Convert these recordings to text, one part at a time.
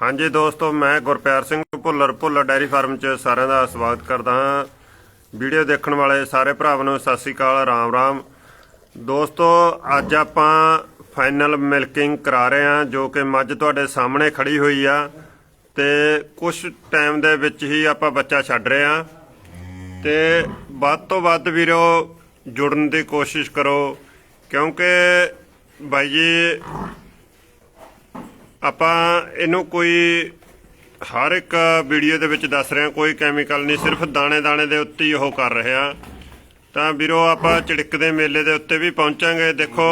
ਹਾਂਜੀ ਦੋਸਤੋ, ਮੈਂ ਗੁਰਪਿਆਰ ਸਿੰਘ ਭੁੱਲਰ ਭੁੱਲਰ ਡੈਰੀ ਫਾਰਮ 'ਚ ਸਾਰਿਆਂ ਦਾ ਸਵਾਗਤ ਕਰਦਾ ਹਾਂ। ਵੀਡੀਓ ਦੇਖਣ ਵਾਲੇ ਸਾਰੇ ਭਰਾਵਾਂ ਨੂੰ ਸਤਿ ਸ੍ਰੀ ਅਕਾਲ, ਰਾਮ ਰਾਮ। ਦੋਸਤੋ, ਅੱਜ ਆਪਾਂ ਫਾਈਨਲ ਮਿਲਕਿੰਗ ਕਰਾ ਰਹੇ ਹਾਂ, ਜੋ ਕਿ ਮੱਝ ਤੁਹਾਡੇ ਸਾਹਮਣੇ ਖੜੀ ਹੋਈ ਆ ਤੇ ਕੁਝ ਟਾਈਮ ਦੇ ਵਿੱਚ ਹੀ ਆਪਾਂ ਬੱਚਾ ਛੱਡ ਰਹੇ ਹਾਂ। ਤੇ ਵੱਧ ਤੋਂ ਵੱਧ ਵੀਰੋ, ਜੁੜਨ ਦੀ ਕੋਸ਼ਿਸ਼ ਕਰੋ, ਕਿਉਂਕਿ ਬਾਈ ਜੀ ਆਪਾਂ ਇਹਨੂੰ ਕੋਈ ਹਰ ਇੱਕ ਵੀਡੀਓ ਦੇ ਵਿੱਚ ਦੱਸ ਰਹੇ ਹਾਂ ਕੋਈ ਕੈਮੀਕਲ ਨਹੀਂ ਸਿਰਫ ਦਾਣੇ ਦਾਣੇ ਦੇ ਉੱਤੇ ਹੀ ਉਹ ਕਰ ਰਹੇ ਤਾਂ ਵੀਰੋ ਆਪਾਂ ਚੜਿੱਕ ਦੇ ਮੇਲੇ ਦੇ ਉੱਤੇ ਵੀ ਪਹੁੰਚਾਂਗੇ। ਦੇਖੋ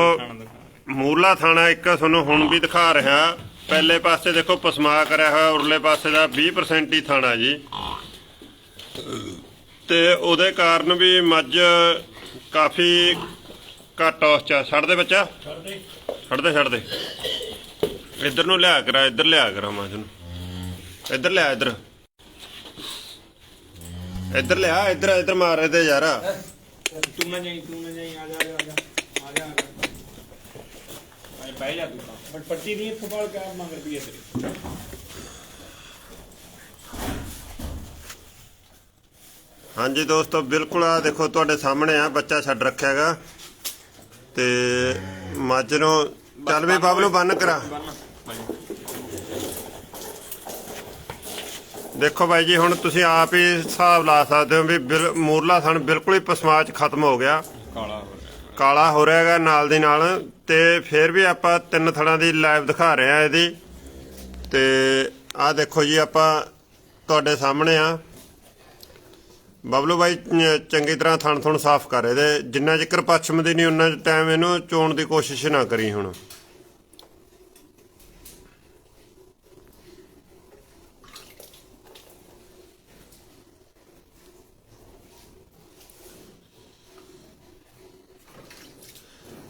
ਮੂਰਲਾ ਥਾਣਾ ਇੱਕ ਤੁਹਾਨੂੰ ਹੁਣ ਵੀ ਦਿਖਾ ਰਿਹਾ। ਪਹਿਲੇ ਪਾਸੇ ਦੇਖੋ ਪਸਮਾ ਕਰਿਆ ਹੋਇਆ ਉਰਲੇ ਪਾਸੇ ਦਾ 20% ਹੀ ਥਾਣਾ ਜੀ। ਤੇ ਉਹਦੇ ਕਾਰਨ ਵੀ ਮੱਝ ਕਾਫੀ ਘੱਟ ਉਸ ਚ। ਛੱਡ ਦੇ ਬੱਚਾ। ਛੱਡ ਦੇ ਛੱਡ ਦੇ। ਇੱਧਰ ਨੂੰ ਲਿਆ ਕਰਾ ਇੱਧਰ ਲਿਆ ਕਰਾ ਮੱਝ ਨੂੰ ਇੱਧਰ ਲਿਆ ਇੱਧਰ। ਇੱਧਰ ਲਿਆ ਇੱਧਰ ਇੱਧਰ ਮਾਰ ਇਹਦੇ ਯਾਰ। ਤੂੰ ਨਾ ਜਾਈ ਤੂੰ ਨਾ ਜਾਈ ਆ ਜਾ ਆ ਜਾ ਆ ਜਾ ਆ ਬਹਿ ਜਾ ਤੂੰ ਤਾਂ। ਬਟ ਪੱਟੀ ਨਹੀਂ ਫੁੱਟਬਾਲ ਕਾ ਮੰਗਰ ਪਈ ਤੇਰੀ। ਹਾਂਜੀ ਦੋਸਤੋ ਬਿਲਕੁਲ ਆ ਦੇਖੋ ਤੁਹਾਡੇ ਸਾਹਮਣੇ ਆ ਬੱਚਾ ਛੱਡ ਰੱਖਿਆ ਹੈਗਾ। ਤੇ ਮੱਝ ਨੂੰ ਚੱਲ ਵੀ ਬਬਲੂ ਬੰਨ ਕਰਾ। ਦੇਖੋ ਬਾਈ ਜੀ ਹੁਣ ਤੁਸੀਂ ਆਪ ਹੀ ਹਿਸਾਬ ਲਾ ਸਕਦੇ ਹੋ ਵੀ ਮੂਰਲਾ ਥਣ ਬਿਲਕੁਲ ਹੀ ਪਸਮਾਚ ਖਤਮ ਹੋ ਗਿਆ। ਕਾਲਾ ਹੋ ਰਿਹਾ। ਕਾਲਾ ਹੋ ਰਿਹਾ ਹੈਗਾ ਨਾਲ ਦੀ ਨਾਲ ਤੇ ਫਿਰ ਵੀ ਆਪਾਂ ਤਿੰਨ ਥੜਾਂ ਦੀ ਲਾਈਵ ਦਿਖਾ ਰਹੇ ਆ ਇਹਦੀ। ਤੇ ਆਹ ਦੇਖੋ ਜੀ ਆਪਾਂ ਤੁਹਾਡੇ ਸਾਹਮਣੇ ਆ। ਬਬਲੂ ਬਾਈ ਚੰਗੀ ਤਰ੍ਹਾਂ ਥਣ ਥਣ ਸਾਫ਼ ਕਰ ਇਹਦੇ। ਜਿੰਨਾ ਚਿਰ ਪੱਛਮ ਦੀ ਨਹੀਂ ਉਹਨਾਂ ਟਾਈਮ ਇਹਨੂੰ ਚੋਣ ਦੀ ਕੋਸ਼ਿਸ਼ ਨਾ ਕਰੀ ਹੁਣ।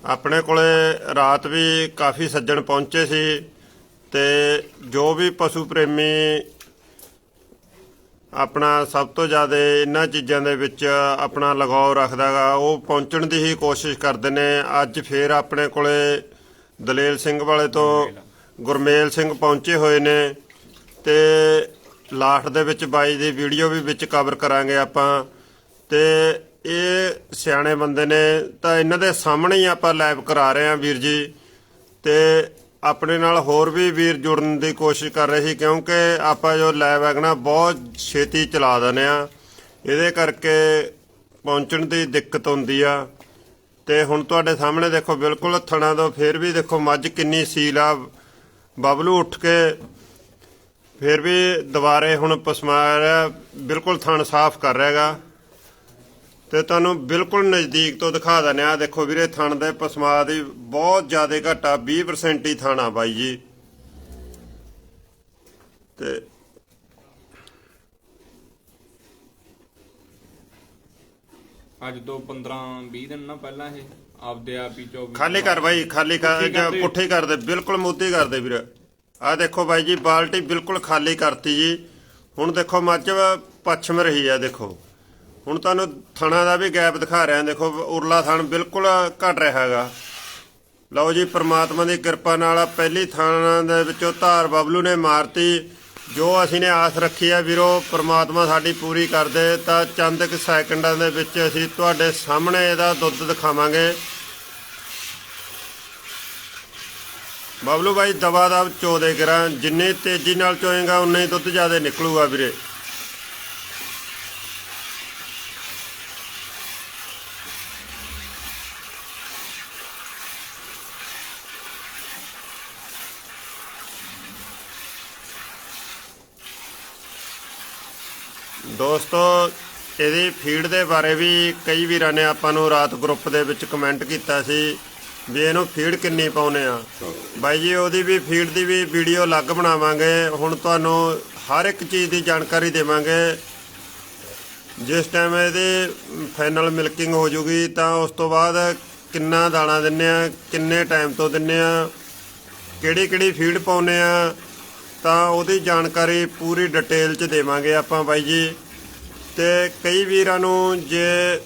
ਆਪਣੇ ਕੋਲੇ ਰਾਤ ਵੀ ਕਾਫੀ ਸੱਜਣ ਪਹੁੰਚੇ ਸੀ ਤੇ ਜੋ ਵੀ ਪਸ਼ੂ ਪ੍ਰੇਮੀ ਆਪਣਾ ਸਭ ਤੋਂ ਜ਼ਿਆਦਾ ਇਹਨਾਂ ਚੀਜ਼ਾਂ ਦੇ ਵਿੱਚ ਆਪਣਾ ਲਗਾਓ ਰੱਖਦਾਗਾ, ਉਹ ਪਹੁੰਚਣ ਦੀ ਹੀ ਕੋਸ਼ਿਸ਼ ਕਰਦੇ ਨੇ। ਅੱਜ ਫੇਰ ਆਪਣੇ ਕੋਲੇ ਦਲੇਲ ਸਿੰਘ ਵਾਲੇ ਤੋਂ ਗੁਰਮੇਲ ਸਿੰਘ ਪਹੁੰਚੇ ਹੋਏ ਨੇ ਤੇ ਲਾਸਟ ਦੇ ਵਿੱਚ ਬਾਈ ਦੀ ਵੀਡੀਓ ਵੀ ਵਿੱਚ ਕਵਰ ਕਰਾਂਗੇ ਆਪਾਂ। ਤੇ ਇਹ ਸਿਆਣੇ ਬੰਦੇ ਨੇ ਤਾਂ ਇਹਨਾਂ ਦੇ ਸਾਹਮਣੇ ਹੀ ਆਪਾਂ ਲਾਈਵ ਕਰਾ ਰਹੇ ਹਾਂ ਵੀਰ ਜੀ। ਤੇ ਆਪਣੇ ਨਾਲ ਹੋਰ ਵੀ ਵੀਰ ਜੁੜਨ ਦੀ ਕੋਸ਼ਿਸ਼ ਕਰ ਰਹੇ ਸੀ ਕਿਉਂਕਿ ਆਪਾਂ ਜੋ ਲਾਈਵ ਹੈਗਣਾ ਬਹੁਤ ਛੇਤੀ ਚਲਾ ਦਿੰਦੇ ਆ ਇਹਦੇ ਕਰਕੇ ਪਹੁੰਚਣ ਦੀ ਦਿੱਕਤ ਹੁੰਦੀ ਆ। ਤੇ ਹੁਣ ਤੁਹਾਡੇ ਸਾਹਮਣੇ ਦੇਖੋ, ਬਿਲਕੁਲ ਥਣਾ ਤੋਂ ਫੇਰ ਵੀ ਦੇਖੋ, ਮੱਝ ਕਿੰਨੀ ਸੀਲ ਆ। ਬਬਲੂ ਉੱਠ ਕੇ ਫਿਰ ਵੀ ਦੁਬਾਰੇ ਹੁਣ ਪਸਮਾ ਰਿਹਾ, ਬਿਲਕੁਲ ਥਣ ਸਾਫ਼ ਕਰ ਰਿਹਾਗਾ ਤੇ ਤੁਹਾਨੂੰ ਬਿਲਕੁਲ ਨਜ਼ਦੀਕ ਤੋਂ ਦਿਖਾ ਦਿੰਦੇ ਆ ਦੇਖੋ ਵੀਰੇ ਥਣ ਦੇ ਪਸਮਾ ਦੀ ਬਹੁਤ ਜ਼ਿਆਦਾ ਘਟਾ 20% ਹੀ ਥਾਣਾ ਬਾਈ ਜੀ। ਤੇ ਅੱਜ ਤੋਂ 15 20 ਦਿਨ ਨਾ ਪਹਿਲਾਂ ਇਹ ਆਪਦੇ ਆਪ ਹੀ 24 ਖਾਲੀ ਕਰ ਬਾਈ ਖਾਲੀ ਕਰ। ਪੁੱਠੀ ਕਰ ਦੇ ਬਿਲਕੁਲ ਮੋਤੀ ਕਰ ਦੇ ਵੀਰ। ਆ ਦੇਖੋ ਬਾਈ ਜੀ ਬਾਲਟੀ ਬਿਲਕੁਲ ਖਾਲੀ ਕਰਤੀ ਜੀ। ਹੁਣ ਦੇਖੋ ਮੱਝ ਪੱਛਮ ਰਹੀ ਆ ਦੇਖੋ। ਹੁਣ ਤੁਹਾਨੂੰ ਥਣਾ ਦਾ ਵੀ ਗੈਪ ਦਿਖਾ ਰਿਹਾ, ਦੇਖੋ ਉਰਲਾ ਥਣ ਬਿਲਕੁਲ ਘਟ ਰਿਹਾ ਹੈਗਾ। ਲਓ ਜੀ, ਪ੍ਰਮਾਤਮਾ ਦੀ ਕਿਰਪਾ ਨਾਲ ਪਹਿਲੀ ਥਾਣਾ ਦੇ ਵਿੱਚੋਂ ਧਾਰ ਬਬਲੂ ਨੇ ਮਾਰਤੀ। ਜੋ ਅਸੀਂ ਨੇ ਆਸ ਰੱਖੀ ਆ ਵੀਰੋ, ਪ੍ਰਮਾਤਮਾ ਸਾਡੀ ਪੂਰੀ ਕਰ ਦੇ ਤਾਂ ਚੰਦ ਕੁ ਸੈਕਿੰਡਾਂ ਦੇ ਵਿੱਚ ਅਸੀਂ ਤੁਹਾਡੇ ਸਾਹਮਣੇ ਇਹਦਾ ਦੁੱਧ ਦਿਖਾਵਾਂਗੇ। ਬਬਲੂ ਭਾਈ ਦਵਾ ਦਾ ਚੋ ਦੇ ਕਰਾਂ, ਜਿੰਨੀ ਤੇਜ਼ੀ ਨਾਲ ਚੋਏਗਾ, ਉਨਾ ਹੀ ਦੁੱਧ ਜ਼ਿਆਦਾ ਨਿਕਲੂਗਾ ਵੀਰੇ। ਦੋਸਤੋ, ਇਹਦੀ ਫੀਡ ਦੇ ਬਾਰੇ ਵੀ ਕਈ ਵੀਰਾਂ ਨੇ ਆਪਾਂ ਨੂੰ ਰਾਤ ਗਰੁੱਪ ਦੇ ਵਿੱਚ ਕਮੈਂਟ ਕੀਤਾ ਸੀ ਵੀ ਇਹਨੂੰ ਫੀਡ ਕਿੰਨੀ ਪਾਉਨੇ ਆ। ਬਾਈ ਜੀ, ਉਹਦੀ ਵੀ ਫੀਡ ਦੀ ਵੀ ਵੀਡੀਓ ਅਲੱਗ ਬਣਾਵਾਂਗੇ। ਹੁਣ ਤੁਹਾਨੂੰ ਹਰ ਇੱਕ ਚੀਜ਼ ਦੀ ਜਾਣਕਾਰੀ ਦੇਵਾਂਗੇ। ਜਿਸ ਟਾਈਮ ਇਹਦੀ ਫਾਈਨਲ ਮਿਲਕਿੰਗ ਹੋ ਜੂਗੀ, ਤਾਂ ਉਸ ਤੋਂ ਬਾਅਦ ਕਿੰਨਾ ਦਾਣਾ ਦਿੰਨੇ ਆ, ਕਿੰਨੇ ਟਾਈਮ ਤੋਂ ਦਿੰਨੇ ਆ ਕਿਹੜੀ ਕਿਹੜੀ ਫੀਡ ਪਾਉਨੇ ਆ ਤਾਂ ਉਹਦੀ ਜਾਣਕਾਰੀ ਪੂਰੀ ਡਿਟੇਲ ਚ ਦੇਵਾਂਗੇ ਆਪਾਂ ਬਾਈ ਜੀ। ਤੇ ਕਈ ਵੀਰਾਂ ਨੂੰ ਜੇ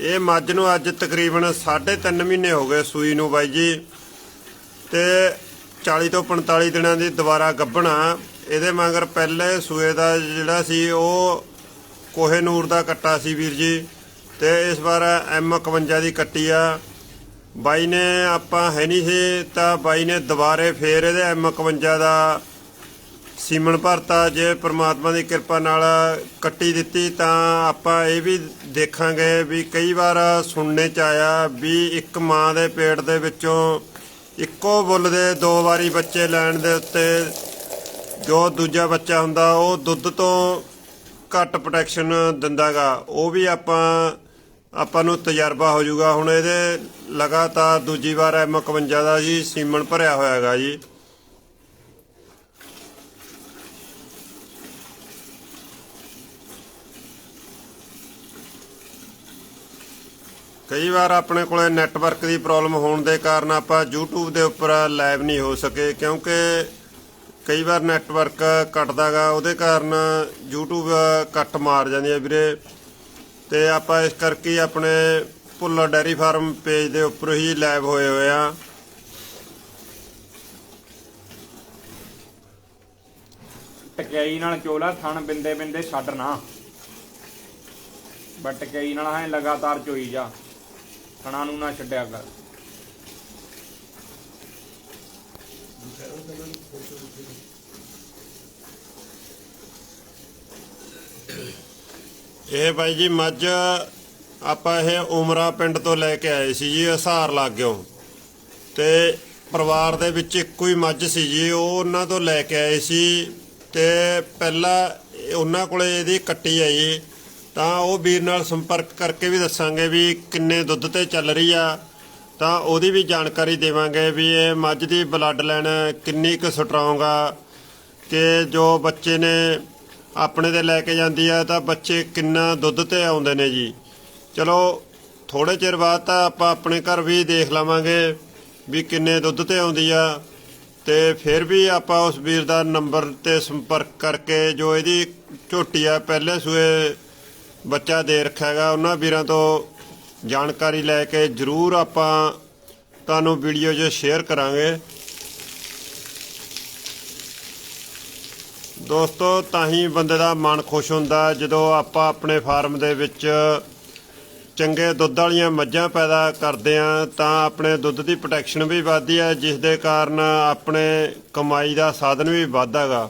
ਇਹ ਮੱਝ ਨੂੰ ਅੱਜ ਤਕਰੀਬਨ 3.5 ਮਹੀਨੇ ਹੋ ਗਏ ਸੂਈ ਨੂੰ ਬਾਈ ਜੀ। ਤੇ 40 ਤੋਂ 45 ਦਿਨਾਂ ਦੀ ਦੁਬਾਰਾ ਗੱਭਣਾ ਇਹਦੇ ਮਗਰ ਪਹਿਲੇ ਸੂਏ ਦਾ ਜਿਹੜਾ ਸੀ ਉਹ ਕੋਹੇ ਨੂਰ ਦਾ ਕੱਟਾ ਸੀ ਵੀਰ ਜੀ। ਤੇ ਇਸ ਵਾਰ ਐਮ 51 ਦੀ ਕੱਟੀ ਆ। ਬਾਈ ਨੇ ਆਪਾਂ ਹੈ ਨਹੀਂ ਸੀ, ਤਾਂ ਬਾਈ ਨੇ ਦੁਬਾਰੇ ਫੇਰ ਇਹਦੇ ਐਮ 51 ਦਾ ਸੀਮਨ ਭਰਤਾ ਜੇ ਪ੍ਰਮਾਤਮਾ ਦੀ ਕਿਰਪਾ ਨਾਲ ਕੱਟੀ ਦਿੱਤੀ, ਤਾਂ ਆਪਾਂ ਇਹ ਵੀ ਦੇਖਾਂਗੇ ਵੀ ਕਈ ਵਾਰ ਸੁਣਨੇ ਚ ਆਇਆ ਵੀ ਇੱਕ ਮਾਂ ਦੇ ਪੇਟ ਦੇ ਵਿੱਚੋਂ ਇੱਕੋ ਬੁੱਲ ਦੇ ਦੋ ਵਾਰੀ ਬੱਚੇ ਲੈਣ ਦੇ ਉੱਤੇ ਜੋ ਦੂਜਾ ਬੱਚਾ ਹੁੰਦਾ, ਉਹ ਦੁੱਧ ਤੋਂ ਘੱਟ ਪ੍ਰੋਟੈਕਸ਼ਨ ਦਿੰਦਾਗਾ। ਉਹ ਵੀ ਆਪਾਂ ਆਪਾਂ ਨੂੰ ਤਜਰਬਾ ਹੋ ਜਾਊਗਾ। ਹੁਣ ਇਹਦੇ ਲਗਾਤਾਰ ਦੂਜੀ ਵਾਰ ਐਮ 51 ਦਾ ਜੀ ਸੀਮਨ ਭਰਿਆ ਹੋਇਆ ਹੈਗਾ ਜੀ। ਕਈ ਵਾਰ ਆਪਣੇ ਕੋਲੇ ਨੈਟਵਰਕ ਦੀ ਪ੍ਰੋਬਲਮ ਹੋਣ ਦੇ ਕਾਰਨ ਆਪਾਂ YouTube ਦੇ ਉੱਪਰ ਲਾਈਵ ਨਹੀਂ ਹੋ ਸਕੇ, ਕਿਉਂਕਿ ਕਈ ਵਾਰ ਨੈਟਵਰਕ ਕੱਟਦਾਗਾ ਉਹਦੇ ਕਾਰਨ YouTube ਕੱਟ ਮਾਰ ਜਾਂਦੀ ਹੈ ਵੀਰੇ। ਤੇ ਆਪਾਂ ਇਸ ਕਰਕੇ ਆਪਣੇ ਭੁੱਲਰ ਡੈਰੀ ਫਾਰਮ ਪੇਜ ਦੇ ਉੱਪਰ ਹੀ ਲਾਈਵ ਹੋਏ ਹੋਏ ਆ। ਟਕਿਆਈ ਨਾਲ ਚੋਲਾ, ਥਣ ਬਿੰਦੇ ਬਿੰਦੇ ਛੱਡ ਨਾ। ਬਟ ਟਕਿਆਈ ਨਾਲ ਹੈ ਲਗਾਤਾਰ ਚੋਈ ਜਾ। ਥਣਾ ਨੂੰ ਨਾ ਛੱਡਿਆ ਕਰ। ਇਹ ਬਾਈ ਜੀ, ਮੱਝ ਆਪਾਂ ਇਹ ਉਮਰਾ ਪਿੰਡ ਤੋਂ ਲੈ ਕੇ ਆਏ ਸੀ ਜੀ, ਹਸਾਰ ਲੱਗਿਓ। ਤੇ ਪਰਿਵਾਰ ਦੇ ਵਿੱਚ ਇੱਕੋ ਹੀ ਮੱਝ ਸੀ ਜੀ, ਉਹ ਉਹਨਾਂ ਤੋਂ ਲੈ ਕੇ ਆਏ ਸੀ ਤੇ ਪਹਿਲਾਂ ਉਹਨਾਂ ਕੋਲੇ ਇਹਦੀ ਕੱਟੀ ਆਈ ਤਾਂ ਉਹ ਵੀਰ ਨਾਲ ਸੰਪਰਕ ਕਰਕੇ ਵੀ ਦੱਸਾਂਗੇ ਵੀ ਕਿੰਨੇ ਦੁੱਧ ਤੇ ਚੱਲ ਰਹੀ ਆ। ਤਾਂ ਉਹਦੀ ਵੀ ਜਾਣਕਾਰੀ ਦੇਵਾਂਗੇ ਵੀ ਇਹ ਮੱਝ ਦੀ ਬਲੱਡ ਲਾਈਨ ਕਿੰਨੀ ਕੁ ਸਟਰੋਂਗ ਆ ਕਿ ਜੋ ਬੱਚੇ ਨੇ ਆਪਣੇ ਤੇ ਲੈ ਕੇ ਜਾਂਦੀ ਆ ਤਾਂ ਬੱਚੇ ਕਿੰਨਾ ਦੁੱਧ ਤੇ ਆਉਂਦੇ ਨੇ ਜੀ। ਚਲੋ ਥੋੜੇ ਚਿਰ ਬਾਅਦ ਤਾਂ ਆਪਾਂ ਆਪਣੇ ਘਰ ਵੀ ਦੇਖ ਲਵਾਂਗੇ ਵੀ ਕਿੰਨੇ ਦੁੱਧ ਤੇ ਆਉਂਦੀ ਆ। ਤੇ ਫਿਰ ਵੀ ਆਪਾਂ ਉਸ ਵੀਰ ਦਾ ਨੰਬਰ ਤੇ ਸੰਪਰਕ ਕਰਕੇ ਜੋ ਇਹਦੀ ਝੋਟੀ ਆ ਪਹਿਲੇ ਸੂਏ ਬੱਚਾ ਦੇ ਰੱਖਿਆ ਹੈਗਾ, ਉਹਨਾਂ ਵੀਰਾਂ ਤੋਂ ਜਾਣਕਾਰੀ ਲੈ ਕੇ ਜਰੂਰ ਆਪਾਂ ਤੁਹਾਨੂੰ ਵੀਡੀਓ 'ਚ ਸ਼ੇਅਰ ਕਰਾਂਗੇ। ਦੋਸਤੋ, ਤਾਂ ਹੀ ਬੰਦੇ ਦਾ ਮਨ ਖੁਸ਼ ਹੁੰਦਾ ਜਦੋਂ ਆਪਾਂ ਆਪਣੇ ਫਾਰਮ ਦੇ ਵਿੱਚ ਚੰਗੇ ਦੁੱਧ ਵਾਲੀਆਂ ਮੱਝਾਂ ਪੈਦਾ ਕਰਦੇ ਆ ਤਾਂ ਆਪਣੇ ਦੁੱਧ ਦੀ ਪ੍ਰੋਟੈਕਸ਼ਨ ਵੀ ਵੱਧਦੀ ਹੈ, ਜਿਸ ਦੇ ਕਾਰਨ ਆਪਣੇ ਕਮਾਈ ਦਾ ਸਾਧਨ ਵੀ ਵੱਧਦਾਗਾ।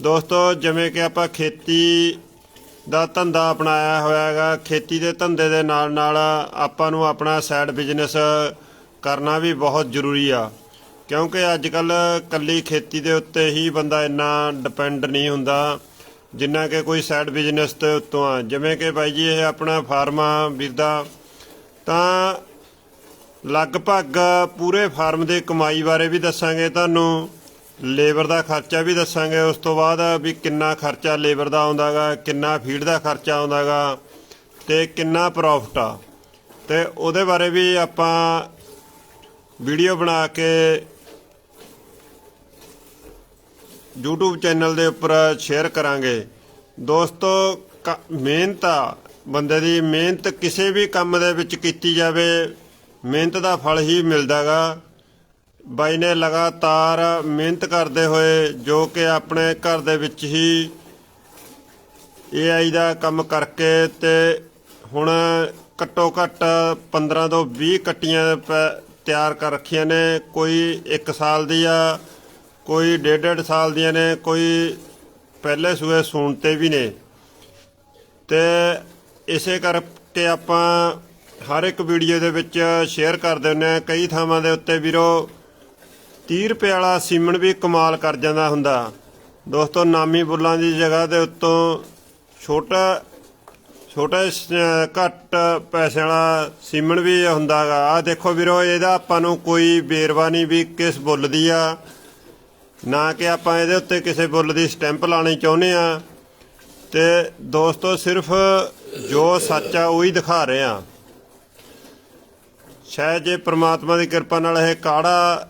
ਦੋਸਤੋ, ਜਿਵੇਂ ਕਿ ਆਪਾਂ ਖੇਤੀ ਦਾ ਧੰਦਾ ਅਪਣਾਇਆ ਹੋਇਆ ਹੈਗਾ ਖੇਤੀ ਦੇ ਧੰਦੇ ਦੇ ਨਾਲ ਨਾਲ ਆਪਾਂ ਨੂੰ ਆਪਣਾ ਸਾਈਡ ਬਿਜ਼ਨਸ ਕਰਨਾ ਵੀ ਬਹੁਤ ਜ਼ਰੂਰੀ ਆ। ਕਿਉਂਕਿ ਅੱਜ ਕੱਲ ਕੱਲੀ ਖੇਤੀ ਦੇ ਉੱਤੇ ਹੀ ਬੰਦਾ ਇੰਨਾ ਡਿਪੈਂਡ ਨਹੀਂ ਹੁੰਦਾ, ਜਿੰਨਾ ਕਿ ਕੋਈ ਸਾਈਡ ਬਿਜ਼ਨਸ ਤੇ ਉੱਤੋਂ ਆ। ਜਿਵੇਂ ਕਿ ਬਾਈ ਜੀ, ਇਹ ਆਪਣਾ ਫਾਰਮ ਆ ਵੀਰ ਤਾਂ ਲਗਭਗ ਪੂਰੇ ਫਾਰਮ ਦੇ ਕਮਾਈ ਬਾਰੇ ਵੀ ਦੱਸਾਂਗੇ, ਤੁਹਾਨੂੰ ਲੇਬਰ ਦਾ ਖਰਚਾ ਵੀ ਦੱਸਾਂਗੇ, ਉਸ ਤੋਂ ਬਾਅਦ ਵੀ ਕਿੰਨਾ ਖਰਚਾ ਲੇਬਰ ਦਾ ਆਉਂਦਾਗਾ ਕਿੰਨਾ ਫੀਡ ਦਾ ਖਰਚਾ ਆਉਂਦਾਗਾ ਤੇ ਕਿੰਨਾ ਪ੍ਰੋਫਿਟ ਆ। ਤੇ ਉਹਦੇ ਬਾਰੇ ਵੀ ਆਪਾਂ ਵੀਡੀਓ ਬਣਾ ਕੇ YouTube ਚੈਨਲ ਦੇ ਉੱਪਰ ਸ਼ੇਅਰ ਕਰਾਂਗੇ। ਦੋਸਤੋ, ਕ- ਮਿਹਨਤ ਆ। ਬੰਦੇ ਦੀ ਮਿਹਨਤ ਕਿਸੇ ਵੀ ਕੰਮ ਦੇ ਵਿੱਚ ਕੀਤੀ ਜਾਵੇ, ਮਿਹਨਤ ਦਾ ਫਲ ਹੀ ਮਿਲਦਾਗਾ। ਬਾਈ ਨੇ ਲਗਾਤਾਰ ਮਿਹਨਤ ਕਰਦੇ ਹੋਏ, ਜੋ ਕਿ ਆਪਣੇ ਘਰ ਦੇ ਵਿੱਚ ਹੀ AI ਦਾ ਕੰਮ ਕਰਕੇ ਤੇ ਹੁਣ ਘੱਟੋ ਘੱਟ 15 ਤੋਂ 20 ਕੱਟੀਆਂ ਪ- ਤਿਆਰ ਕਰ ਰੱਖੀਆਂ ਨੇ। ਕੋਈ 1 ਸਾਲ ਦੀ ਆ ਕੋਈ ਡੇਢ ਡੇਢ ਸਾਲ ਦੀਆਂ ਨੇ, ਕੋਈ ਪਹਿਲੇ ਸੂਏ ਸੂਣ ਤੇ ਵੀ ਨੇ। ਤੇ ਇਸੇ ਕਰਕੇ ਆਪਾਂ ਹਰ ਇੱਕ ਵੀਡੀਓ ਦੇ ਵਿੱਚ ਸ਼ੇਅਰ ਕਰਦੇ ਹੁੰਦੇ ਆ ਕਈ ਥਾਵਾਂ ਦੇ ਉੱਤੇ ਵੀਰੋ 30 ਰੁਪਏ ਵਾਲਾ ਸੀਮਨ ਵੀ ਕਮਾਲ ਕਰ ਜਾਂਦਾ ਹੁੰਦਾ। ਦੋਸਤੋ, ਨਾਮੀ ਬੁੱਲਾਂ ਦੀ ਜਗ੍ਹਾ ਦੇ ਉੱਤੋਂ ਛੋਟਾ ਛੋਟਾ ਘੱਟ ਪੈਸੇ ਵਾਲਾ ਸੀਮਨ ਵੀ ਹੁੰਦਾਗਾ ਆ ਦੇਖੋ ਵੀਰੋ, ਇਹਦਾ ਆਪਾਂ ਨੂੰ ਕੋਈ ਬੇਰਵਾ ਨਹੀਂ ਵੀ ਕਿਸ ਬੁੱਲ ਦੀ ਆ। ਨਾ ਕਿ ਆਪਾਂ ਇਹਦੇ ਉੱਤੇ ਕਿਸੇ ਬੁੱਲ ਦੀ ਸਟੈਂਪ ਲਾਣੀ ਚਾਹੁੰਦੇ ਆ ਤੇ ਦੋਸਤੋ, ਸਿਰਫ ਜੋ ਸੱਚ ਆ, ਉਹੀ ਦਿਖਾ ਰਹੇ ਆ ਸ਼ਾਇਦ ਜੇ ਪ੍ਰਮਾਤਮਾ ਦੀ ਕਿਰਪਾ ਨਾਲ ਇਹ ਕਾੜਾ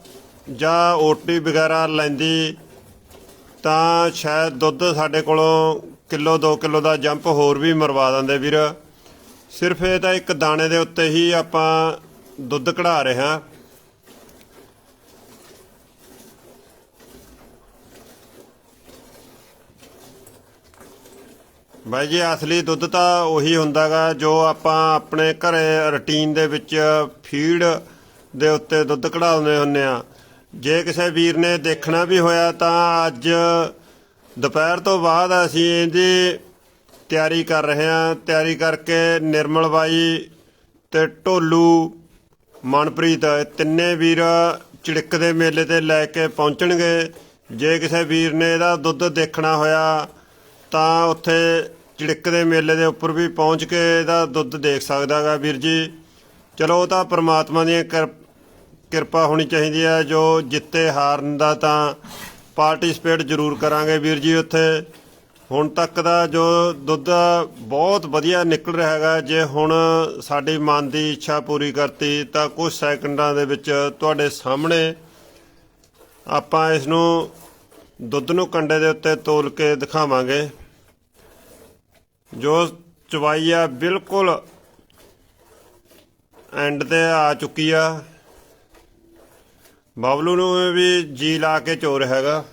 ਜਾਂ ਓਟੀ ਵਗੈਰਾ ਲੈਂਦੀ, ਤਾਂ ਸ਼ਾਇਦ ਦੁੱਧ ਸਾਡੇ ਕੋਲੋਂ ਕਿਲੋ 2 ਕਿਲੋ ਦਾ ਜੰਪ ਹੋਰ ਵੀ ਮਰਵਾ ਦਿੰਦੇ ਵੀਰ। ਸਿਰਫ ਇਹ ਤਾਂ ਇੱਕ ਦਾਣੇ ਦੇ ਉੱਤੇ ਹੀ ਆਪਾਂ ਦੁੱਧ ਕਢਾ ਰਹੇ ਹਾਂ। ਬਾਈ ਜੀ, ਅਸਲੀ ਦੁੱਧ ਤਾਂ ਉਹੀ ਹੁੰਦਾਗਾ, ਜੋ ਆਪਾਂ ਆਪਣੇ ਘਰੇ ਰੁਟੀਨ ਦੇ ਵਿੱਚ ਫੀਡ ਦੇ ਉੱਤੇ ਦੁੱਧ ਕਢਾਉਂਦੇ ਹੁੰਨੇ ਆ ਜੇ ਕਿਸੇ ਵੀਰ ਨੇ ਦੇਖਣਾ ਵੀ ਹੋਇਆ ਤਾਂ ਅੱਜ ਦੁਪਹਿਰ ਤੋਂ ਬਾਅਦ ਅਸੀਂ ਇਹਦੀ ਤਿਆਰੀ ਕਰ ਰਹੇ ਹਾਂ। ਤਿਆਰੀ ਕਰਕੇ ਨਿਰਮਲ ਬਾਈ ਤੇ ਢੋਲੂ, ਮਨਪ੍ਰੀਤ ਇਹ ਤਿੰਨੇ ਵੀਰ ਚਿੜਕ ਦੇ ਮੇਲੇ ਤੇ ਲੈ ਕੇ ਪਹੁੰਚਣਗੇ। ਜੇ ਕਿਸੇ ਵੀਰ ਨੇ ਇਹਦਾ ਦੁੱਧ ਦੇਖਣਾ ਹੋਇਆ ਤਾਂ ਉੱਥੇ ਚਿੜਕ ਦੇ ਮੇਲੇ ਦੇ ਉੱਪਰ ਵੀ ਪਹੁੰਚ ਕੇ ਇਹਦਾ ਦੁੱਧ ਦੇਖ ਸਕਦਾਗਾ ਵੀਰ ਜੀ। ਚਲੋ, ਉਹ ਤਾਂ ਪ੍ਰਮਾਤਮਾ ਦੀਆਂ ਕਿਰ- ਕਿਰਪਾ ਹੋਣੀ ਚਾਹੀਦੀ ਹੈ ਜੋ ਜਿੱਤੇ ਹਾਰਨ ਦਾ ਤਾਂ ਪਾਰਟਿਸਿਪੇਟ ਜ਼ਰੂਰ ਕਰਾਂਗੇ ਵੀਰ ਜੀ ਉੱਥੇ। ਹੁਣ ਤੱਕ ਦਾ ਜੋ ਦੁੱਧ ਬਹੁਤ ਵਧੀਆ ਨਿਕਲ ਰਿਹਾ ਹੈਗਾ। ਜੇ ਹੁਣ ਸਾਡੀ ਮਨ ਦੀ ਇੱਛਾ ਪੂਰੀ ਕਰਤੀ, ਤਾਂ ਕੁਝ ਸੈਕਿੰਡਾਂ ਦੇ ਵਿੱਚ ਤੁਹਾਡੇ ਸਾਹਮਣੇ ਆਪਾਂ ਇਸ ਨੂੰ ਦੁੱਧ ਨੂੰ ਕੰਡੇ ਦੇ ਉੱਤੇ ਤੋਲ ਕੇ ਦਿਖਾਵਾਂਗੇ। ਜੋ ਚਵਾਈ ਆ, ਬਿਲਕੁਲ ਐਂਡ ਤੇ ਆ ਚੁੱਕੀ ਆ। ਬਬਲੂ ਨੂੰ ਵੀ ਜੀ ਲਾ ਕੇ ਚੋਰ ਹੈਗਾ।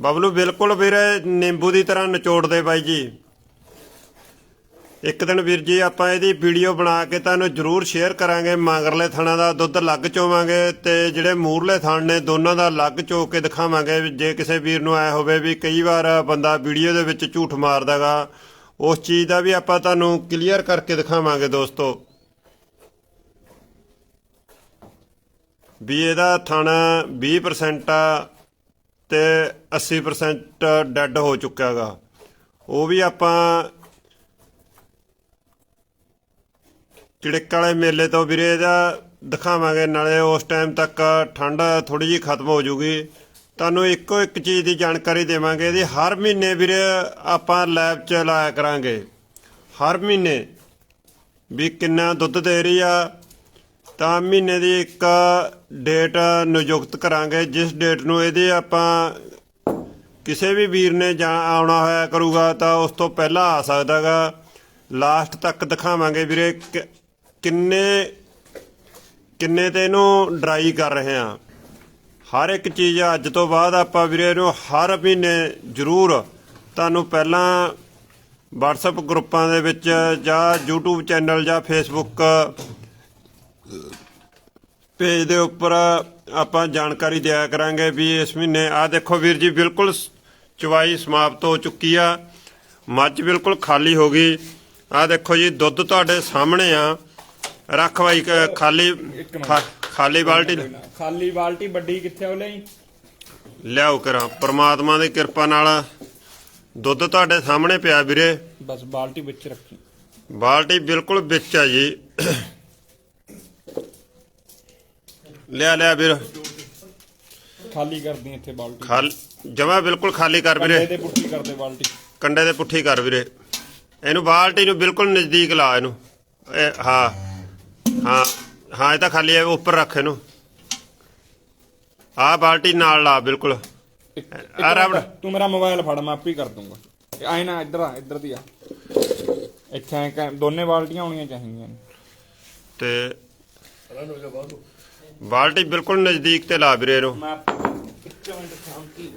ਬਬਲੂ ਬਿਲਕੁਲ ਵੀਰੇ ਨਿੰਬੂ ਦੀ ਤਰ੍ਹਾਂ ਨਿਚੋੜਦੇ ਬਾਈ ਜੀ। ਇੱਕ ਦਿਨ ਵੀਰ ਜੀ, ਆਪਾਂ ਇਹਦੀ ਵੀਡੀਓ ਬਣਾ ਕੇ ਤੁਹਾਨੂੰ ਜਰੂਰ ਸ਼ੇਅਰ ਕਰਾਂਗੇ। ਮਾਂਗਰਲੇ ਥਣਾ ਦਾ ਦੁੱਧ ਲੱਗ ਚੋਵਾਂਗੇ ਤੇ ਜਿਹੜੇ ਮੂਰਲੇ ਥਣ ਨੇ, ਦੋਨਾਂ ਦਾ ਲੱਗ ਚੋ ਕੇ ਦਿਖਾਵਾਂਗੇ। ਜੇ ਕਿਸੇ ਵੀਰ ਨੂੰ ਆਇਆ ਹੋਵੇ ਵੀ ਕਈ ਵਾਰ ਬੰਦਾ ਵੀਡੀਓ ਦੇ ਵਿੱਚ ਝੂਠ ਮਾਰਦਾਗਾ, ਉਸ ਚੀਜ਼ ਦਾ ਵੀ ਆਪਾਂ ਤੁਹਾਨੂੰ ਕਲੀਅਰ ਕਰਕੇ ਦਿਖਾਵਾਂਗੇ ਦੋਸਤੋ। ਵੀ ਇਹਦਾ ਥਣ 20% ਆ ਤੇ 80% ਡੈੱਡ ਹੋ ਚੁੱਕਿਆਗਾ। ਉਹ ਵੀ ਆਪਾਂ ਚਿੜਕ ਵਾਲੇ ਮੇਲੇ ਤੋਂ ਵੀਰੇ ਇਹਦਾ ਦਿਖਾਵਾਂਗੇ, ਨਾਲੇ ਉਸ ਟਾਈਮ ਤੱਕ ਠੰਡ ਥੋੜੀ ਜਿਹੀ ਖਤਮ ਹੋ ਜੂਗੀ ਤੁਹਾਨੂੰ ਇੱਕੋ ਇੱਕ ਚੀਜ਼ ਦੀ ਜਾਣਕਾਰੀ ਦੇਵਾਂਗੇ, ਇਹਦੀ ਹਰ ਮਹੀਨੇ ਵੀਰੇ ਆਪਾਂ ਲੈਬ 'ਚ ਲਾਇਆ ਕਰਾਂਗੇ। ਹਰ ਮਹੀਨੇ ਵੀ ਕਿੰਨਾ ਦੁੱਧ ਦੇ ਰਹੀ ਆ, ਤਾਂ ਮਹੀਨੇ ਦੀ ਇੱਕ ਡੇਟ ਨਿਯੁਕਤ ਕਰਾਂਗੇ, ਜਿਸ ਡੇਟ ਨੂੰ ਇਹਦੇ ਆਪਾਂ ਕਿਸੇ ਵੀ ਵੀਰ ਨੇ ਜਾਂ ਆਉਣਾ ਹੋਇਆ ਕਰੂਗਾ, ਤਾਂ ਉਸ ਤੋਂ ਪਹਿਲਾਂ ਆ ਸਕਦਾਗਾ। ਲਾਸਟ ਤੱਕ ਦਿਖਾਵਾਂਗੇ ਵੀਰੇ ਕਿੰਨੇ ਕਿੰਨੇ ਤੇ ਇਹਨੂੰ ਡਰਾਈ ਕਰ ਰਹੇ ਆ ਹਰ ਇੱਕ ਚੀਜ਼ ਅੱਜ ਤੋਂ ਬਾਅਦ ਆਪਾਂ ਵੀਰੇ ਇਹਨੂੰ ਹਰ ਮਹੀਨੇ ਜ਼ਰੂਰ ਤੁਹਾਨੂੰ ਪਹਿਲਾਂ WhatsApp ਗਰੁੱਪਾਂ ਦੇ ਵਿੱਚ ਜਾਂ YouTube ਚੈਨਲ ਜਾਂ Facebook ਪੇਜ ਦੇ ਉੱਪਰ ਆਪਾਂ ਜਾਣਕਾਰੀ ਦਿਆ ਕਰਾਂਗੇ ਵੀ ਇਸ ਮਹੀਨੇ ਆ ਦੇਖੋ ਵੀਰ ਜੀ, ਬਿਲਕੁਲ ਚਵਾਈ ਸਮਾਪਤ ਹੋ ਚੁੱਕੀ ਆ। ਮੱਝ ਬਿਲਕੁਲ ਖਾਲੀ ਹੋ ਗਈ। ਆ ਦੇਖੋ ਜੀ, ਦੁੱਧ ਤੁਹਾਡੇ ਸਾਹਮਣੇ ਆ। ਰੱਖ ਬਾਈ ਕ- ਖਾਲੀ ਖਾ- ਖਾਲੀ ਬਾਲਟੀ ਖਾਲੀ ਬਾਲਟੀ ਵੱਡੀ ਕਿੱਥੇ ਉਹ ਲਈ? ਲਿਆਓ ਕਰਾਂ। ਪ੍ਰਮਾਤਮਾ ਦੀ ਕਿਰਪਾ ਨਾਲ ਦੁੱਧ ਤੁਹਾਡੇ ਸਾਹਮਣੇ ਪਿਆ ਵੀਰੇ। ਬਸ ਬਾਲਟੀ ਵਿੱਚ ਰੱਖੀ। ਬਾਲਟੀ ਬਿਲਕੁਲ ਵਿੱਚ ਆ ਜੀ। ਲਿਆ ਲਿਆ ਵੀਰ। ਖਾਲੀ ਕਰਦੀ ਇੱਥੇ ਬਾਲਟੀ। ਖਾਲ ਜਮਾ ਬਿਲਕੁਲ ਖਾਲੀ ਕਰ ਵੀਰੇ। ਇਹਦੇ ਪੁੱਠੀ ਕਰਦੇ ਬਾਲਟੀ। ਕੰਡੇ ਦੇ ਪੁੱਠੀ ਕਰ ਵੀਰੇ। ਇਹਨੂੰ ਬਾਲਟੀ ਨੂੰ ਬਿਲਕੁਲ ਨਜ਼ਦੀਕ ਲਾ ਇਹਨੂੰ। ਇਹ ਹਾਂ। ਹਾਂ ਹਾਂ ਇਹ ਤਾਂ ਖਾਲੀ ਹੈ ਉੱਪਰ ਰੱਖ ਇਹਨੂੰ। ਆਹ ਬਾਲਟੀ ਨਾਲ ਲਾ ਬਿਲਕੁਲ। ਆ ਰਾਵਣ। ਮਿੰਟ, ਤੂੰ ਮੇਰਾ ਮੋਬਾਈਲ ਫੜ ਮੈਂ ਆਪੇ ਹੀ ਕਰ ਦੂੰਗਾ। ਆਏ ਨਾ ਇੱਧਰ ਆ ਇੱਧਰ ਦੀ ਆ। ਇੱਥੇ ਐਂ ਦੋਨੇ ਬਾਲਟੀਆਂ ਹੋਣੀਆਂ ਚਾਹੀਦੀਆਂ ਨੇ। ਤੇ ਬਾਲਟੀ ਬਿਲਕੁਲ ਨਜ਼ਦੀਕ ਤੇ ਲਾ ਵੀਰੇ ਇਹਨੂੰ। ਮੈਂ ਇੱਕ ਮਿੰਟ ਸ਼ਾਂਤੀ।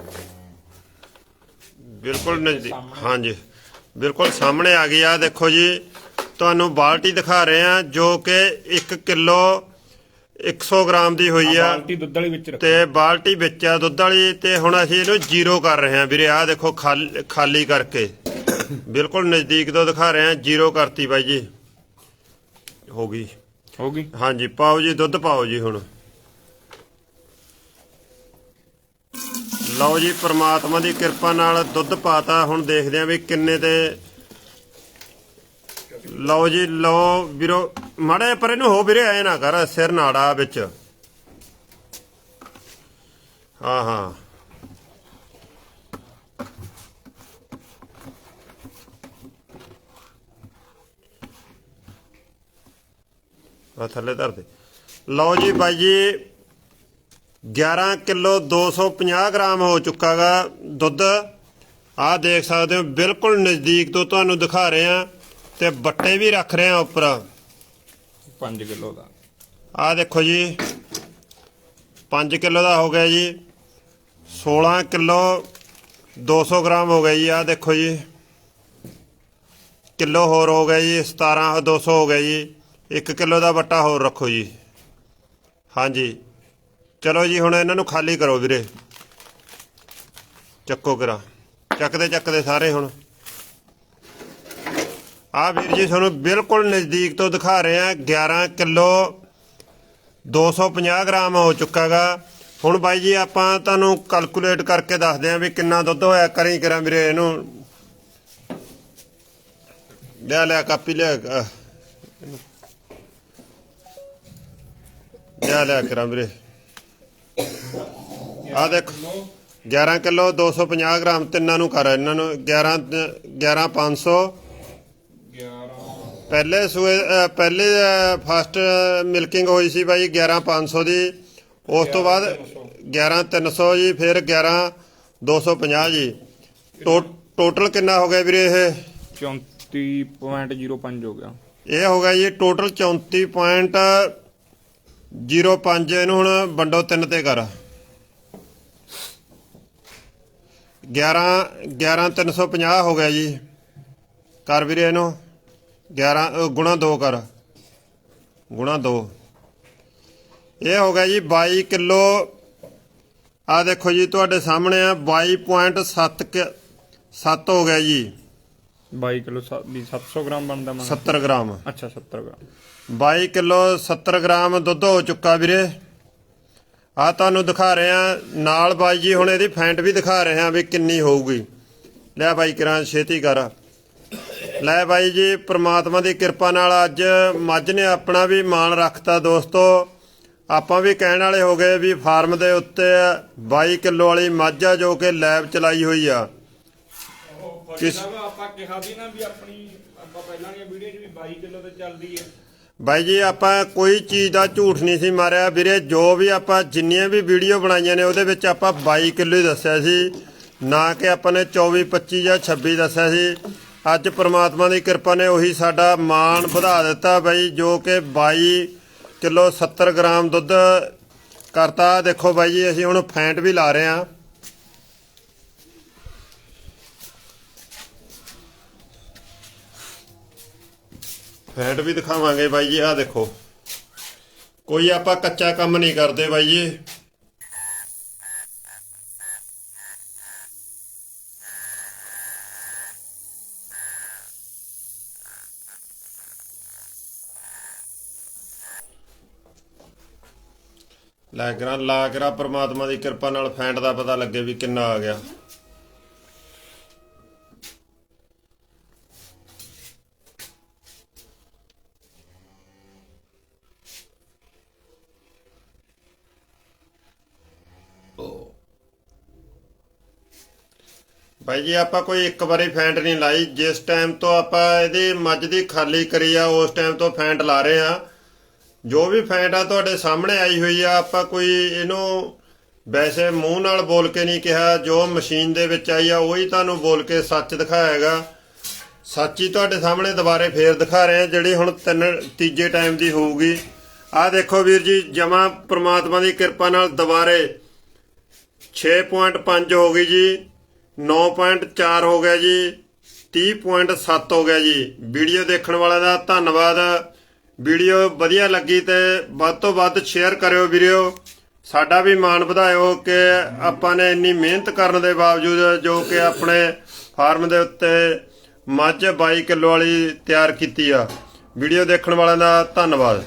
ਬਿਲਕੁਲ ਨਜ਼ਦੀਕ ਹਾਂਜੀ। ਬਿਲਕੁਲ ਸਾਹਮਣੇ ਆ ਗਈ ਆ ਦੇਖੋ ਜੀ। ਤੁਹਾਨੂੰ ਬਾਲਟੀ ਦਿਖਾ ਰਹੇ ਆ ਜੋ ਕਿ 1 ਕਿਲੋ 100 ਗ੍ਰਾਮ ਦੀ ਹੋਈ ਆ। ਬਾਲਟੀ ਦੁੱਧ ਵਾਲੀ ਵਿੱਚ ਰੱਖ। ਤੇ ਬਾਲਟੀ ਵਿੱਚ ਆ ਦੁੱਧ ਵਾਲੀ ਤੇ ਹੁਣ ਅਸੀਂ ਇਹਨੂੰ ਜ਼ੀਰੋ ਕਰ ਰਹੇ ਹਾਂ ਵੀਰੇ। ਆਹ ਦੇਖੋ ਖਾਲ- ਕਰਕੇ। ਬਿਲਕੁਲ ਨਜ਼ਦੀਕ ਤੋਂ ਦਿਖਾ ਰਹੇ ਹਾਂ ਜ਼ੀਰੋ ਕਰਤੀ ਬਾਈ ਜੀ। ਹੋ ਗਈ। ਹੋ ਗਈ। ਹਾਂਜੀ ਪਾਓ ਜੀ ਦੁੱਧ ਪਾਓ ਜੀ ਹੁਣ। ਲਓ ਜੀ ਪ੍ਰਮਾਤਮਾ ਦੀ ਕਿਰਪਾ ਨਾਲ ਦੁੱਧ ਪਾਤਾ। ਹੁਣ ਦੇਖਦੇ ਆਂ ਵੀ ਕਿੰਨੇ ਤੇ ਲਓ ਜੀ, ਲਓ ਵੀਰੋ, ਮਾੜੇ ਪਰ ਇਹਨੂੰ ਹੋ ਵੀਰੇ, ਐ ਨਾ ਕਰ, ਸਿਰ ਨਾੜਾ ਵਿੱਚ। ਹਾਂ ਹਾਂ। ਆ ਥੱਲੇ ਧਰ ਦੇ। ਲਓ ਜੀ ਬਾਈ ਜੀ 11 ਕਿਲੋ 250 ਗ੍ਰਾਮ ਹੋ ਚੁੱਕਾਗਾ ਦੁੱਧ। ਆਹ ਦੇਖ ਸਕਦੇ ਹੋ, ਬਿਲਕੁਲ ਨਜ਼ਦੀਕ ਤੋਂ ਤੁਹਾਨੂੰ ਦਿਖਾ ਰਹੇ ਆ ਤੇ ਬੱਟੇ ਵੀ ਰੱਖ ਰਹੇ ਆ ਉੱਪਰ। 5 ਕਿਲੋ ਦਾ। ਆਹ ਦੇਖੋ ਜੀ 5 ਕਿਲੋ ਦਾ ਹੋ ਗਿਆ ਜੀ। 16 ਕਿਲੋ 200 ਗ੍ਰਾਮ ਹੋ ਗਿਆ ਜੀ ਆ ਦੇਖੋ ਜੀ। ਕਿਲੋ ਹੋਰ ਹੋ ਗਿਆ ਜੀ 17 200 ਹੋ ਗਿਆ ਜੀ। 1 ਕਿਲੋ ਦਾ ਵੱਟਾ ਹੋਰ ਰੱਖੋ ਜੀ। ਹਾਂਜੀ। ਚਲੋ ਜੀ ਹੁਣ ਇਹਨਾਂ ਨੂੰ ਖਾਲੀ ਕਰੋ ਵੀਰੇ। ਚੱਕੋ ਕਰਾ। ਚੱਕਦੇ ਚੱਕਦੇ ਸਾਰੇ ਹੁਣ। ਆ ਵੀਰ ਜੀ ਤੁਹਾਨੂੰ ਬਿਲਕੁਲ ਨਜ਼ਦੀਕ ਤੋਂ ਦਿਖਾ ਰਹੇ ਆ 11 ਕਿਲੋ 250 ਗ੍ਰਾਮ ਹੋ ਚੁੱਕਾਗਾ। ਹੁਣ ਬਾਈ ਜੀ ਆਪਾਂ ਤੁਹਾਨੂੰ ਕੈਲਕੂਲੇਟ ਕਰਕੇ ਦੱਸਦੇ ਆਂ ਵੀ ਕਿੰਨਾ ਦੁੱਧ ਹੋਇਆ ਕਰੀ ਕਰਾਂ ਵੀਰੇ ਇਹਨੂੰ। ਲਿਆ ਲਿਆ ਕਾਪੀ ਲਿਆ ਅਹ, ਇਹਨੂੰ। ਲਿਆ ਕਰਾਂ ਵੀਰੇ। ਆ ਦੇਖ 11 ਕਿਲੋ 250 ਗ੍ਰਾਮ ਤਿੰਨਾਂ ਨੂੰ ਕਰ ਇਹਨਾਂ ਨੂੰ 11 11 500 11 ਪਹਿਲੇ ਸੂਏ ਪਹਿਲੇ ਫਸਟ ਮਿਲਕਿੰਗ ਹੋਈ ਸੀ ਬਾਈ 11500 ਦੀ। ਉਸ ਤੋਂ ਬਾਅਦ 11300 ਜੀ ਫਿਰ 11250 ਜੀ। ਟੋ- ਟੋਟਲ ਕਿੰਨਾ ਹੋ ਗਿਆ ਵੀਰੇ ਇਹ? 34.05 ਹੋ ਗਿਆ। ਇਹ ਹੋ ਗਿਆ ਜੀ ਟੋਟਲ 34.05 ਇਹਨੂੰ ਹੁਣ ਵੰਡੋ 3 ਤੇ ਕਰ। 11 11350 ਹੋ ਗਿਆ ਜੀ। ਕਰ ਵੀਰੇ ਇਹਨੂੰ। 11 ਅ, ਗੁਣਾ 2 ਕਰ। ਗੁਣਾ 2 ਇਹ ਹੋ ਗਿਆ ਜੀ 22 ਕਿਲੋ। ਆ ਦੇਖੋ ਜੀ ਤੁਹਾਡੇ ਸਾਹਮਣੇ ਆ 22.7 ਕ- 7 ਹੋ ਗਿਆ ਜੀ। 22 ਕਿਲੋ ਵੀ 700 ਗ੍ਰਾਮ ਬਣਦਾ ਮੰਗ 70 ਗ੍ਰਾਮ। ਅੱਛਾ 70 ਗ੍ਰਾਮ। 22 ਕਿਲੋ 70 ਗ੍ਰਾਮ ਦੁੱਧ ਹੋ ਚੁੱਕਾ ਵੀਰੇ। ਆ ਤੁਹਾਨੂੰ ਦਿਖਾ ਰਹੇ ਆ ਨਾਲ ਬਾਈ ਜੀ ਹੁਣ ਇਹਦੀ ਫੈਂਟ ਵੀ ਦਿਖਾ ਰਹੇ ਆ ਵੀ ਕਿੰਨੀ ਹੋਊਗੀ। ਲੈ ਬਾਈ ਕਿਰਾਂ ਛੇਤੀ ਕਰ। ਲੈ ਬਾਈ ਜੀ, ਪ੍ਰਮਾਤਮਾ ਦੀ ਕਿਰਪਾ ਨਾਲ ਅੱਜ ਮੱਝ ਨੇ ਆਪਣਾ ਵੀ ਮਾਣ ਰੱਖਤਾ ਦੋਸਤੋ। ਆਪਾਂ ਵੀ ਕਹਿਣ ਵਾਲੇ ਹੋ ਗਏ ਵੀ ਫਾਰਮ ਦੇ ਉੱਤੇ 22 ਕਿਲੋ ਵਾਲੀ ਮੱਝ ਆ ਜੋ ਕਿ ਲੈਬ ਚਲਾਈ ਹੋਈ ਆ। ਕਿਸ- ਆਪਾਂ ਕਿਹਾ ਵੀ ਨਾ ਵੀ ਆਪਣੀ ਆਪਾਂ ਪਹਿਲਾਂ ਦੀਆਂ ਵੀਡੀਓ 'ਚ ਵੀ 22 ਕਿਲੋ ਤੇ ਚੱਲਦੀ ਹੈ ਬਾਈ ਜੀ, ਆਪਾਂ ਕੋਈ ਚੀਜ਼ ਦਾ ਝੂਠ ਨਹੀਂ ਸੀ ਮਾਰਿਆ। ਵੀਰੇ, ਜੋ ਵੀ ਆਪਾਂ ਜਿੰਨੀਆਂ ਵੀ ਵੀਡੀਓ ਬਣਾਈਆਂ ਨੇ, ਉਹਦੇ ਵਿੱਚ ਆਪਾਂ 22 ਕਿਲੋ ਹੀ ਦੱਸਿਆ ਸੀ। ਨਾ ਕਿ ਆਪਾਂ ਨੇ 24 25 ਜਾਂ 26 ਦੱਸਿਆ ਸੀ। ਅੱਜ ਪ੍ਰਮਾਤਮਾ ਦੀ ਕਿਰਪਾ ਨੇ ਉਹੀ ਸਾਡਾ ਮਾਣ ਵਧਾ ਦਿੱਤਾ ਬਾਈ, ਜੋ ਕਿ 22 ਕਿਲੋ 70 ਗ੍ਰਾਮ ਦੁੱਧ ਕਰਤਾ। ਦੇਖੋ ਬਾਈ ਜੀ, ਅਸੀਂ ਹੁਣ ਫੈਂਟ ਵੀ ਲਾ ਰਹੇ ਹਾਂ। ਫੈਂਟ ਵੀ ਦਿਖਾਵਾਂਗੇ ਬਾਈ ਜੀ, ਆਹ ਦੇਖੋ। ਕੋਈ ਆਪਾਂ ਕੱਚਾ ਕੰਮ ਨਹੀਂ ਕਰਦੇ ਬਾਈ ਜੀ। ਲੈ ਕਰਾਂ, ਲਾ ਕਰਾਂ, ਪ੍ਰਮਾਤਮਾ ਦੀ ਕਿਰਪਾ ਨਾਲ ਫੈਂਟ ਦਾ ਪਤਾ ਲੱਗੇ ਵੀ ਕਿੰਨਾ ਆ ਗਿਆ। ਭਾਈ ਜੀ, ਆਪਾਂ ਕੋਈ ਇੱਕ ਵਾਰੀ ਫੈਂਟ ਨਹੀਂ ਲਾਈ। ਜਿਸ ਟਾਈਮ ਤੋਂ ਆਪਾਂ ਇਹਦੀ ਮੱਝ ਦੀ ਖਾਲੀ ਕਰੀ ਆ, ਉਸ ਟਾਈਮ ਤੋਂ ਫੈਂਟ ਲਾ ਰਹੇ ਆ ਜੋ ਵੀ ਫੈਂਟ ਆ ਤੁਹਾਡੇ ਸਾਹਮਣੇ ਆਈ ਹੋਈ ਆ, ਆਪਾਂ ਕੋਈ ਇਹਨੂੰ ਵੈਸੇ ਮੂੰਹ ਨਾਲ ਬੋਲ ਕੇ ਨਹੀਂ ਕਿਹਾ, ਜੋ ਮਸ਼ੀਨ ਦੇ ਵਿੱਚ ਆਈ ਆ, ਉਹੀ ਤੁਹਾਨੂੰ ਬੋਲ ਕੇ ਸੱਚ ਦਿਖਾਏਗਾ। ਸੱਚ ਹੀ ਤੁਹਾਡੇ ਸਾਹਮਣੇ ਦੁਬਾਰੇ ਫੇਰ ਦਿਖਾ ਰਹੇ ਆ, ਜਿਹੜੀ ਹੁਣ ਤਿੰਨ, ਤੀਜੇ ਟਾਈਮ ਦੀ ਹੋਊਗੀ। ਆਹ ਦੇਖੋ ਵੀਰ ਜੀ, ਜਮਾ ਪ੍ਰਮਾਤਮਾ ਦੀ ਕਿਰਪਾ ਨਾਲ ਦੁਬਾਰੇ 6.5 ਹੋ ਗਈ ਜੀ 9.4 ਹੋ ਗਿਆ ਜੀ 30.7 ਹੋ ਗਿਆ ਜੀ। ਵੀਡੀਓ ਦੇਖਣ ਵਾਲਿਆਂ ਦਾ ਧੰਨਵਾਦ। ਵੀਡੀਓ ਵਧੀਆ ਲੱਗੀ ਤੇ ਵੱਧ ਤੋਂ ਵੱਧ ਸ਼ੇਅਰ ਕਰਿਓ ਵੀਡੀਓ ਸਾਡਾ ਵੀ ਮਾਣ ਵਧਾਇਓ ਕਿ ਆਪਾਂ ਨੇ ਇੰਨੀ ਮਿਹਨਤ ਕਰਨ ਦੇ ਬਾਵਜੂਦ ਜੋ ਕਿ ਆਪਣੇ ਫਾਰਮ ਦੇ ਉੱਤੇ ਮੱਝ 22 ਕਿਲੋ ਵਾਲੀ ਤਿਆਰ ਕੀਤੀ ਆ। ਵੀਡੀਓ ਦੇਖਣ ਵਾਲਿਆਂ ਦਾ ਧੰਨਵਾਦ।